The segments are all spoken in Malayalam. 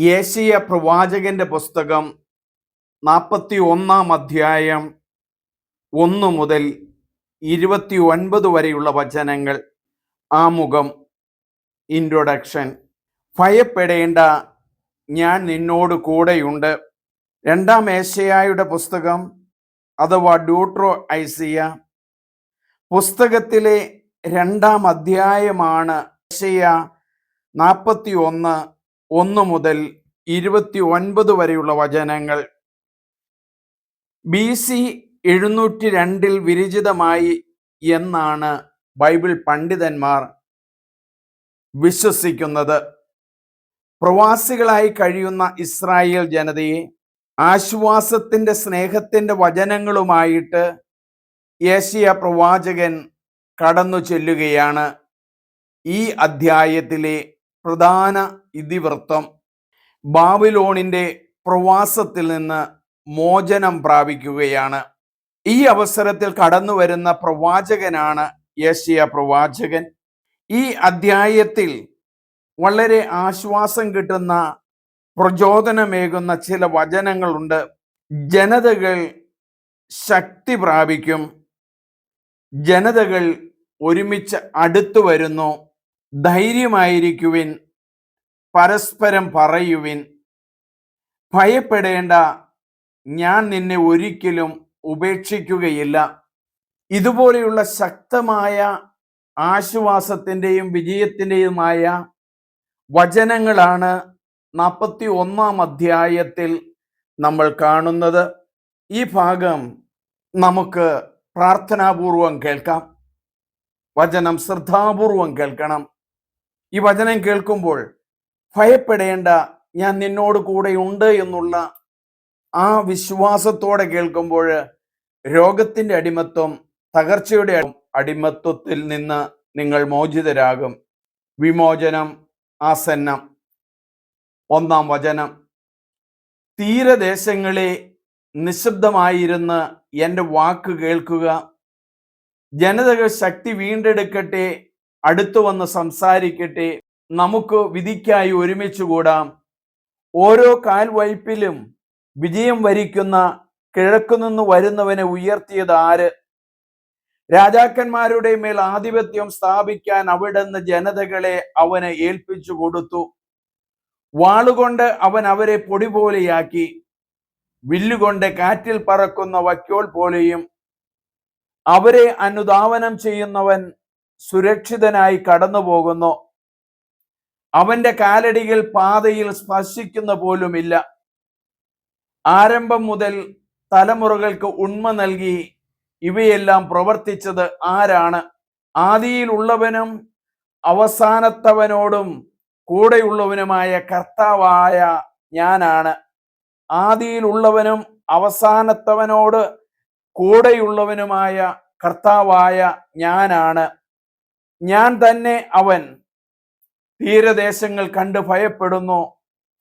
യേശയ പ്രവാചകന്റെ പുസ്തകം നാൽപ്പത്തി ഒന്നാം അധ്യായം ഒന്ന് മുതൽ ഇരുപത്തി ഒൻപത് വരെയുള്ള വചനങ്ങൾ. ആമുഖം ഇൻട്രൊഡക്ഷൻ ഭയപ്പെടേണ്ട ഞാൻ നിന്നോട് കൂടെയുണ്ട്. രണ്ടാം ഏശയായുടെ പുസ്തകം അഥവാ ഡ്യൂട്രോ ഐസിയ പുസ്തകത്തിലെ രണ്ടാം അധ്യായമാണ് ഏശയ നാൽപ്പത്തി ഒന്ന് ഒന്ന് മുതൽ ഇരുപത്തി ഒൻപത് വരെയുള്ള വചനങ്ങൾ ബി സി എഴുന്നൂറ്റി രണ്ടിൽ വിരചിതമായി എന്നാണ് ബൈബിൾ പണ്ഡിതന്മാർ വിശ്വസിക്കുന്നത്. പ്രവാസികളായി കഴിയുന്ന ഇസ്രായേൽ ജനതയെ ആശ്വാസത്തിന്റെ സ്നേഹത്തിന്റെ വചനങ്ങളുമായിട്ട് ഏഷ്യ പ്രവാചകൻ കടന്നു ചെല്ലുകയാണ് ഈ അധ്യായത്തിലെ പ്രധാന ഇതിവൃത്തം. ബാബിലോണിന്റെ പ്രവാസത്തിൽ നിന്ന് മോചനം പ്രാപിക്കുകയാണ്. ഈ അവസരത്തിൽ കടന്നു വരുന്ന പ്രവാചകനാണ് യേശയ പ്രവാചകൻ. ഈ അധ്യായത്തിൽ വളരെ ആശ്വാസം കിട്ടുന്ന പ്രചോദനമേകുന്ന ചില വചനങ്ങളുണ്ട്. ജനതകൾ ശക്തി പ്രാപിക്കും. ജനതകൾ ഒരുമിച്ച് അടുത്തു വരുന്നു. ധൈര്യമായിരിക്കുവിൻ. പരസ്പരം പറയുവിൻ. ഭയപ്പെടേണ്ട. ഞാൻ നിന്നെ ഒരിക്കലും ഉപേക്ഷിക്കുകയില്ല. ഇതുപോലെയുള്ള ശക്തമായ ആശ്വാസത്തിന്റെയും വിജയത്തിന്റെയുമായ വചനങ്ങളാണ് നാൽപ്പത്തി ഒന്നാം അധ്യായത്തിൽ നമ്മൾ കാണുന്നത്. ഈ ഭാഗം നമുക്ക് പ്രാർത്ഥനാപൂർവം കേൾക്കാം. വചനം ശ്രദ്ധാപൂർവം കേൾക്കണം. ഈ വചനം കേൾക്കുമ്പോൾ ഭയപ്പെടേണ്ട ഞാൻ നിന്നോട് കൂടെ ഉണ്ട് എന്നുള്ള ആ വിശ്വാസത്തോടെ കേൾക്കുമ്പോൾ രോഗത്തിന്റെ അടിമത്വം തകർച്ചയുടെ അടിമത്വത്തിൽ നിന്ന് നിങ്ങൾ മോചിതരാകും. വിമോചനം ആസന്നം. ഒന്നാം വചനം. തീരദേശങ്ങളെ നിശബ്ദമായിരുന്ന് എന്റെ വാക്ക് കേൾക്കുക. ജനതകൾ ശക്തി വീണ്ടെടുക്കട്ടെ അടുത്തു വന്ന് സംസാരിക്കട്ടെ. നമുക്ക് വിധിക്കായി ഒരുമിച്ച് കൂടാം. ഓരോ കാൽവയ്പിലും വിജയം വരിക്കുന്ന കിഴക്കുനിന്ന് വരുന്നവനെ ഉയർത്തിയത് ആര്? രാജാക്കന്മാരുടെ മേൽ ആധിപത്യം സ്ഥാപിക്കാൻ അവിടുന്ന് ജനതകളെ അവനെ ഏൽപ്പിച്ചു കൊടുത്തു. വാളുകൊണ്ട് അവൻ അവരെ പൊടി പോലെയാക്കി വില്ലുകൊണ്ട് കാറ്റിൽ പറക്കുന്ന വക്കോൾ പോലെയും. അവരെ അനുധാവനം ചെയ്യുന്നവൻ സുരക്ഷിതനായി കടന്നു പോകുന്നു അവന്റെ കാലടികൾ പാതയിൽ സ്പർശിക്കുന്ന പോലുമില്ല. ആരംഭം മുതൽ തലമുറകൾക്ക് ഉണ്മ നൽകി ഇവയെല്ലാം പ്രവർത്തിച്ചത് ആരാണ്? ആദിയിലുള്ളവനും അവസാനത്തവനോടും കൂടെയുള്ളവനുമായ കർത്താവായ ഞാനാണ്. ആദിയിലുള്ളവനും അവസാനത്തവനോട് കൂടെയുള്ളവനുമായ കർത്താവായ ഞാനാണ്. ഞാൻ തന്നെ അവൻ. തീരദേശങ്ങൾ കണ്ട് ഭയപ്പെടുന്നു.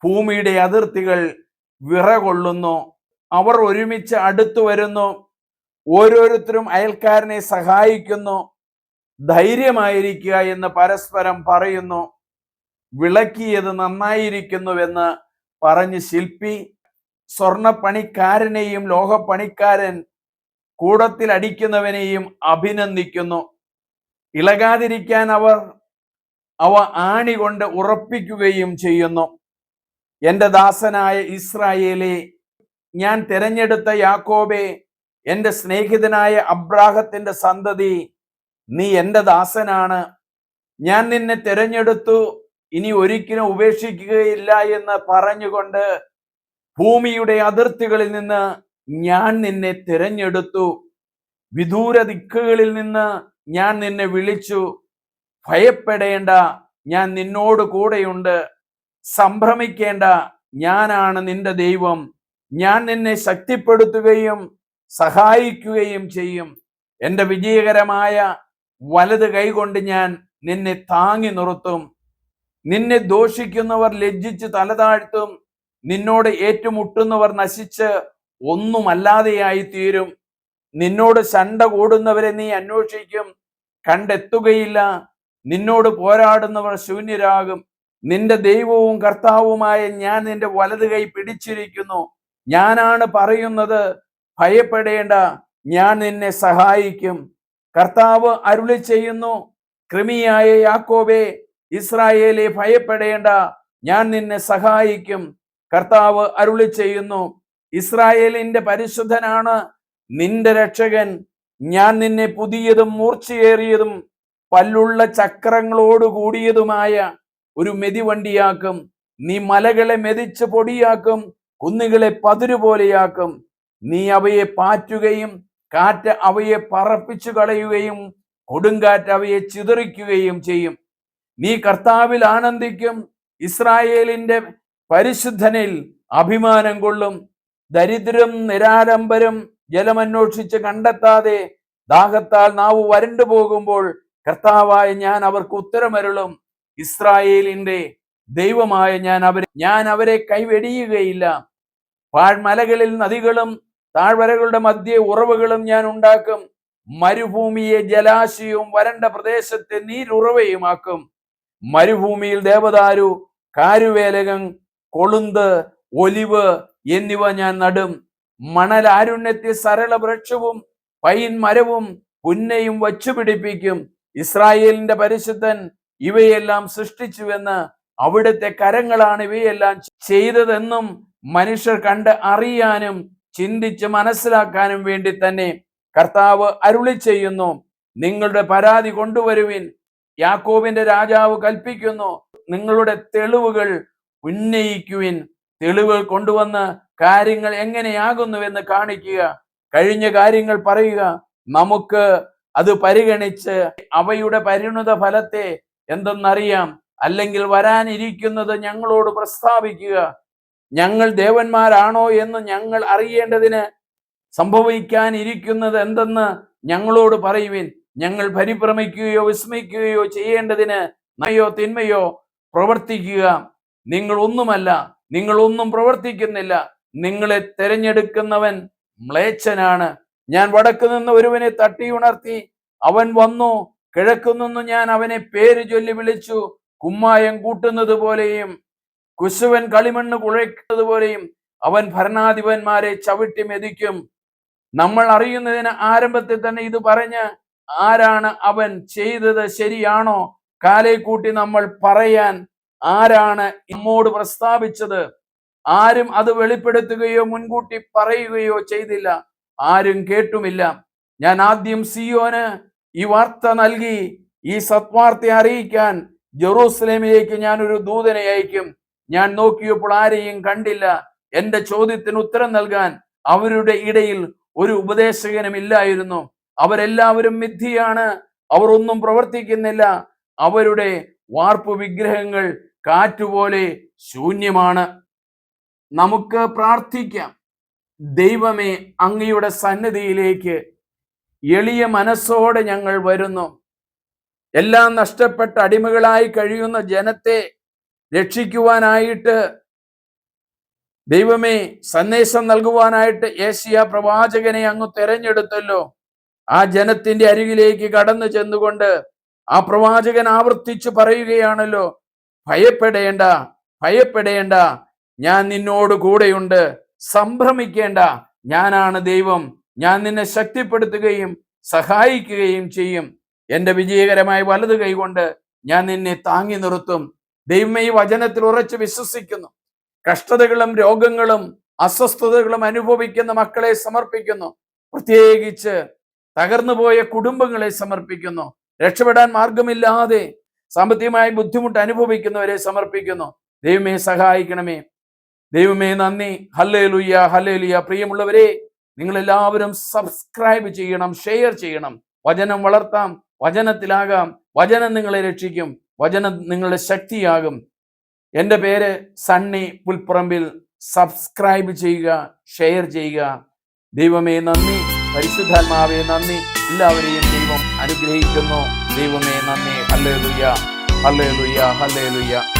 ഭൂമിയുടെ അതിർത്തികൾ വിറകൊള്ളുന്നു. അവർ ഒരുമിച്ച് അടുത്തു വരുന്നു. ഓരോരുത്തരും അയൽക്കാരനെ സഹായിക്കുന്നു. ധൈര്യമായിരിക്കുക എന്ന് പരസ്പരം പറയുന്നു. വിളക്കിയത് നന്നായിരിക്കുന്നുവെന്ന് പറഞ്ഞ് ശില്പി സ്വർണപ്പണിക്കാരനെയും ലോഹപ്പണിക്കാരൻ കൂടത്തിൽ അടിക്കുന്നവനെയും അഭിനന്ദിക്കുന്നു. ഇളകാതിരിക്കാൻ അവർ അവ ആണി കൊണ്ട് ഉറപ്പിക്കുകയും ചെയ്യുന്നു. എന്റെ ദാസനായ ഇസ്രായേലെ ഞാൻ തിരഞ്ഞെടുത്ത യാക്കോബെ എന്റെ സ്നേഹിതനായ അബ്രാഹത്തിന്റെ സന്തതി നീ എന്റെ ദാസനാണ്. ഞാൻ നിന്നെ തിരഞ്ഞെടുത്തു ഇനി ഒരിക്കലും ഉപേക്ഷിക്കുകയില്ല എന്ന് പറഞ്ഞുകൊണ്ട് ഭൂമിയുടെ അതിർത്തികളിൽ നിന്ന് ഞാൻ നിന്നെ തിരഞ്ഞെടുത്തു. വിദൂര ദിക്കുകളിൽ നിന്ന് ഞാൻ നിന്നെ വിളിച്ചു. ഭയപ്പെടേണ്ട ഞാൻ നിന്നോട് കൂടെയുണ്ട്. സംഭ്രമിക്കേണ്ട ഞാനാണ് നിന്റെ ദൈവം. ഞാൻ നിന്നെ ശക്തിപ്പെടുത്തുകയും സഹായിക്കുകയും ചെയ്യും. എന്റെ വിജയകരമായ വലത് കൈകൊണ്ട് ഞാൻ നിന്നെ താങ്ങി നിർത്തും. നിന്നെ ദോഷിക്കുന്നവർ ലജ്ജിച്ച് തലതാഴ്ത്തും നിന്നോട് ഏറ്റുമുട്ടുന്നവർ നശിച്ച് ഒന്നുമല്ലാതെയായി തീരും നിന്നോട് ശണ്ട കൂടുന്നവരെ നീ അന്വേഷിക്കും. കണ്ടെത്തുകയില്ല. നിന്നോട് പോരാടുന്നവർ ശൂന്യരാകും. നിന്റെ ദൈവവും കർത്താവുമായ ഞാൻ നിന്റെ വലത് കൈ പിടിച്ചിരിക്കുന്നു. ഞാനാണ് പറയുന്നത് ഭയപ്പെടേണ്ട ഞാൻ നിന്നെ സഹായിക്കും. കർത്താവ് അരുളി ചെയ്യുന്നു കൃമിയായ യാക്കോബെ ഇസ്രായേലെ ഭയപ്പെടേണ്ട ഞാൻ നിന്നെ സഹായിക്കും. കർത്താവ് അരുളി ചെയ്യുന്നു ഇസ്രായേലിന്റെ പരിശുദ്ധനാണ് നിന്റെ രക്ഷകൻ. ഞാൻ നിന്നെ പുതിയതും മൂർച്ചയേറിയതും പല്ലുള്ള ചക്രങ്ങളോട് കൂടിയതുമായ ഒരു മെതിവണ്ടിയാക്കും. നീ മലകളെ മെതിച്ച് പൊടിയാക്കും കുന്നുകളെ പതിരുപോലെയാക്കും നീ അവയെ പാറ്റുകയും കാറ്റ് അവയെ പറപ്പിച്ചു കളയുകയും കൊടുങ്കാറ്റ് അവയെ ചിതറിക്കുകയും ചെയ്യും. നീ കർത്താവിൽ ആനന്ദിക്കും ഇസ്രായേലിന്റെ പരിശുദ്ധനിൽ അഭിമാനം കൊള്ളും. ദരിദ്രം നിരാരംഭരും ജലമന്വേഷിച്ച് കണ്ടെത്താതെ ദാഹത്താൽ നാവ് വരണ്ടു പോകുമ്പോൾ കർത്താവായ ഞാൻ അവർക്ക് ഉത്തരമരുളും. ഇസ്രായേലിന്റെ ദൈവമായ ഞാൻ അവരെ ഞാൻ അവരെ കൈവെടിയുകയില്ല. പാഴ്മലകളിൽ നദികളും താഴ്വരകളുടെ മധ്യ ഉറവുകളും ഞാൻ ഉണ്ടാക്കും. മരുഭൂമിയെ ജലാശയവും വരണ്ട പ്രദേശത്തെ നീരുറവയുമാക്കും. മരുഭൂമിയിൽ ദേവദാരു കാരുവേലകം കൊളുന്ത് ഒലിവ് എന്നിവ ഞാൻ നടും. മണൽ ആരുണ്യത്തെ സരള വൃക്ഷവും പൈൻ മരവും പുന്നയും വച്ചുപിടിപ്പിക്കും. ഇസ്രായേലിന്റെ പരിശുദ്ധൻ ഇവയെല്ലാം സൃഷ്ടിച്ചുവെന്ന് അവിടുത്തെ കരങ്ങളാണ് ഇവയെല്ലാം ചെയ്തതെന്നും മനുഷ്യർ കണ്ട് അറിയാനും ചിന്തിച്ച് മനസ്സിലാക്കാനും വേണ്ടി തന്നെ കർത്താവ് അരുളി ചെയ്യുന്നു. നിങ്ങളുടെ പരാതി കൊണ്ടുവരുവിൻ. യാക്കോബിന്റെ രാജാവ് കൽപ്പിക്കുന്നു. നിങ്ങളുടെ തെളിവുകൾ ഉന്നയിക്കുവിൻ. തെളിവുകൾ കൊണ്ടുവന്ന് കാര്യങ്ങൾ എങ്ങനെയാകുന്നുവെന്ന് കാണിക്കുക. കഴിഞ്ഞ കാര്യങ്ങൾ പറയുക. നമുക്ക് അത് പരിഗണിച്ച് അവയുടെ പരിണത ഫലത്തെ എന്തെന്നറിയാം? അല്ലെങ്കിൽ വരാനിരിക്കുന്നത് ഞങ്ങളോട് പ്രസ്താവിക്കുക. ഞങ്ങൾ ദേവന്മാരാണോ എന്ന് ഞങ്ങൾ അറിയേണ്ടതിന് സംഭവിക്കാനിരിക്കുന്നത് എന്തെന്ന് ഞങ്ങളോട് പറയുവിൻ. ഞങ്ങൾ പരിഭ്രമിക്കുകയോ വിസ്മയിക്കുകയോ ചെയ്യേണ്ടതിന് നയോ തിന്മയോ പ്രവർത്തിക്കുക. നിങ്ങൾ ഒന്നുമല്ല നിങ്ങൾ ഒന്നും പ്രവർത്തിക്കുന്നില്ല. നിങ്ങളെ തെരഞ്ഞെടുക്കുന്നവൻ മ്ലേച്ഛനാണ്. ഞാൻ വടക്ക് നിന്ന് ഒരുവനെ തട്ടി ഉണർത്തി. അവൻ വന്നു. കിഴക്കു നിന്ന് ഞാൻ അവനെ പേര് ചൊല്ലി വിളിച്ചു. കുമ്മായം കൂട്ടുന്നത് പോലെയും കുശുവൻ കളിമണ്ണ് കുഴയ്ക്കുന്നത് പോലെയും അവൻ ഭരണാധിപന്മാരെ ചവിട്ടി മെതിക്കും. നമ്മൾ അറിയുന്നതിന് ആരംഭത്തിൽ തന്നെ ഇത് പറഞ്ഞ് ആരാണ് അവൻ ചെയ്തത് ശരിയാണോ? കാലെ കൂട്ടി നമ്മൾ പറയാൻ ആരാണ് നമ്മോട് പ്രസ്താവിച്ചത്? ആരും അത് വെളിപ്പെടുത്തുകയോ മുൻകൂട്ടി പറയുകയോ ചെയ്തില്ല. ആരും കേട്ടുമില്ല. ഞാൻ ആദ്യം സിയോന് ഈ വാർത്ത നൽകി ഈ സത്വാർത്ത അറിയിക്കാൻ ജെറൂസലേമിലേക്ക് ഞാൻ ഒരു ദൂതനെ അയക്കും. ഞാൻ നോക്കിയപ്പോൾ ആരെയും കണ്ടില്ല. എന്റെ ചോദ്യത്തിന് ഉത്തരം നൽകാൻ അവരുടെ ഇടയിൽ ഒരു ഉപദേശകനും ഇല്ലായിരുന്നു. അവരെല്ലാവരും മിഥിയാണ് അവർ ഒന്നും പ്രവർത്തിക്കുന്നില്ല. അവരുടെ വാർപ്പ് വിഗ്രഹങ്ങൾ കാറ്റുപോലെ ശൂന്യമാണ്. നമുക്ക് പ്രാർത്ഥിക്കാം. ദൈവമേ അങ്ങയുടെ സന്നിധിയിലേക്ക് എളിയ മനസ്സോടെ ഞങ്ങൾ വരുന്നു. എല്ലാം നഷ്ടപ്പെട്ട അടിമകളായി കഴിയുന്ന ജനത്തെ രക്ഷിക്കുവാനായിട്ട് ദൈവമേ സന്ദേശം നൽകുവാനായിട്ട് ഏഷ്യ പ്രവാചകനെ അങ്ങ് തെരഞ്ഞെടുത്തല്ലോ. ആ ജനത്തിന്റെ അരികിലേക്ക് കടന്നു ചെന്നുകൊണ്ട് ആ പ്രവാചകൻ ആവർത്തിച്ചു പറയുകയാണല്ലോ ഭയപ്പെടേണ്ട ഭയപ്പെടേണ്ട ഞാൻ നിന്നോട് കൂടെയുണ്ട്. സംഭ്രമിക്കേണ്ട. ഞാനാണ് ദൈവം. ഞാൻ നിന്നെ ശക്തിപ്പെടുത്തുകയും സഹായിക്കുകയും ചെയ്യും. എന്റെ വിജയകരമായ വലത് കൈകൊണ്ട് ഞാൻ നിന്നെ താങ്ങി നിർത്തും. ദൈവമേ ഈ വചനത്തിൽ ഉറച്ചു വിശ്വസിക്കുന്നു. കഷ്ടതകളും രോഗങ്ങളും അസ്വസ്ഥതകളും അനുഭവിക്കുന്ന മക്കളെ സമർപ്പിക്കുന്നു. പ്രത്യേകിച്ച് തകർന്നുപോയ കുടുംബങ്ങളെ സമർപ്പിക്കുന്നു. രക്ഷപ്പെടാൻ മാർഗമില്ലാതെ സാമ്പത്തികമായി ബുദ്ധിമുട്ട് അനുഭവിക്കുന്നവരെ സമർപ്പിക്കുന്നു. ദൈവമേ സഹായിക്കണമേ. ദൈവമേ നന്ദി. ഹല്ലേ ലുയ്യ ഹല്ലേ ലുയ്യ പ്രിയമുള്ളവരെ നിങ്ങൾ എല്ലാവരും സബ്സ്ക്രൈബ് ചെയ്യണം ഷെയർ ചെയ്യണം. വചനം വളർത്താം വചനത്തിലാകാം. വചനം നിങ്ങളെ രക്ഷിക്കും വചനം നിങ്ങളുടെ ശക്തിയാകും. എന്റെ പേര് സണ്ണി പുൽപ്പറമ്പിൽ. സബ്സ്ക്രൈബ് ചെയ്യുക ഷെയർ ചെയ്യുക. ദൈവമേ നന്ദി. പരിശുദ്ധാത്മാവേ നന്ദി. എല്ലാവരെയും ദൈവം അനുഗ്രഹിക്കുന്നു. ദൈവമേ നന്ദി. ഹല്ലേ ലുയ്യ ഹല്ലേ ലുയ്യ ഹല്ലേ ലുയ്യ